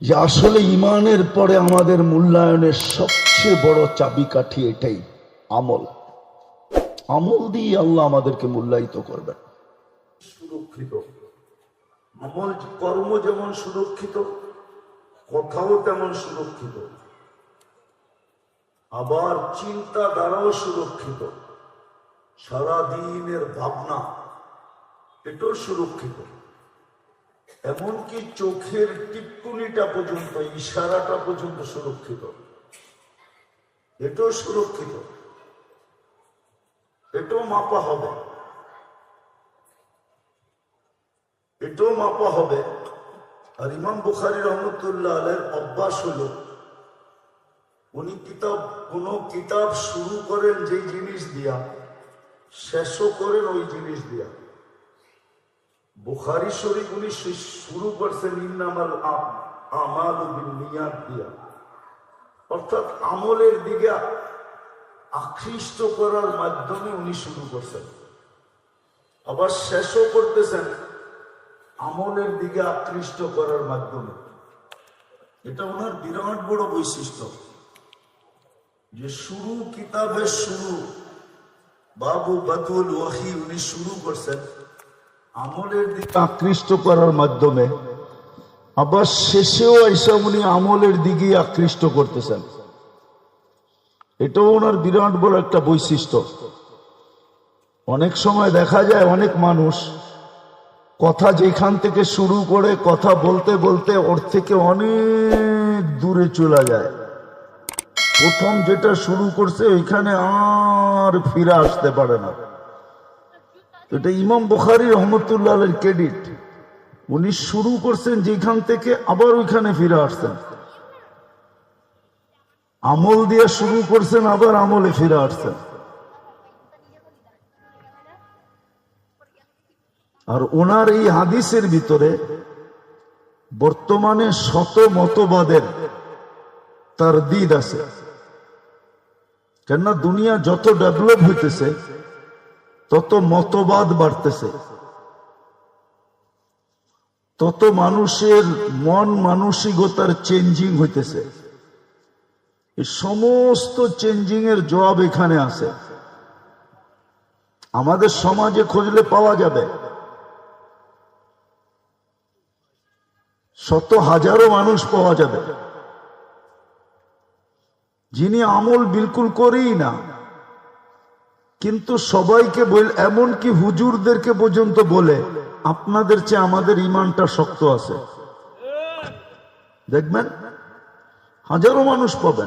যে আসলে ইমানের পরে আমাদের মূল্যায়নের সবচেয়ে বড় চাবিকাঠি এটাই, আমল। আমল দিয়ে আল্লাহ আমাদেরকে মূল্যায়িত করবেন। সুরক্ষিত। আমল কর্ম যেমন সুরক্ষিত, কথাও তেমন সুরক্ষিত। আবার চিন্তা দ্বারাও সুরক্ষিত। সারাদিনের ভাবনা, এটাও সুরক্ষিত। এমনকি চোখের টিপ্পনিটা পর্যন্ত, ইশারাটা পর্যন্ত সুরক্ষিত। এটাও সুরক্ষিত। এটাও মাপা হবে। এটাও মাপা হবে। আর ইমাম বুখারি রহমতুল্লাহ আলের অভ্যাস হলো, উনি কিতাব, কোন কিতাব শুরু করেন যে জিনিস দিয়া, শেষও করেন ওই জিনিস দিয়া। বুখারি শরীফ উনি শুরু করছেন ইন্নামাল আম- আমাল নিয়াদ দিয়া। অর্থাৎ আমলের দিকে আকৃষ্ট করার মাধ্যমে উনি শুরু করছেন। আবার শেষও করতেছেন, আমলের দিকে আকৃষ্ট করার মাধ্যমে। এটা ওনার বিরাট বড় বৈশিষ্ট্য। যে শুরু কিতাবের শুরু, বাবু বাতুল ওয়াহি উনি শুরু করছেন আমলের দিকে আকৃষ্ট করার মাধ্যমে আবার শেষেও এসে উনি আমলের দিকে আকৃষ্ট করতেছেন। এটাও ওনার বিরাট বড় একটা বৈশিষ্ট্য। অনেক সময় দেখা যায় অনেক মানুষ কথা যেখান থেকে শুরু করে কথা বলতে বলতে ওর থেকে অনেক দূরে চলে যায়। প্রথম যেটা শুরু করছে ওইখানে আর ফিরে আসতে পারে না। এটা ইমাম বুখারি রহমতুল্লাহ ক্রেডিট উনি শুরু করছেন যেখান থেকে আবার ওইখানে ফিরে আসছেন। আমল দিয়ে শুরু করছেন, আবার আমলে ফিরে আসছেন। আর ওনার এই হাদিসের ভিতরে বর্তমানে শত মতবাদের তার দিদ আছে। কেননা দুনিয়া যত ডেভেলপ হইতেছে তত মতবাদ বাড়তেছে। তত মানুষের মন মানসিকতার চেঞ্জিং হইতেছে। সমস্ত চেঞ্জিং এর জবাব এখানে আছে। আমাদের সমাজে খুঁজলে পাওয়া যাবে। শত হাজারো মানুষ পাওয়া যাবে। যিনি আমল বিলকুল করেই না কিন্তু সবাইকে বল এমনকি হুজুরদেরকে পর্যন্ত বলে, আপনাদের চেয়ে আমাদের ইমানটা শক্ত আছে। দেখবেন? হাজারো মানুষ পাবেন।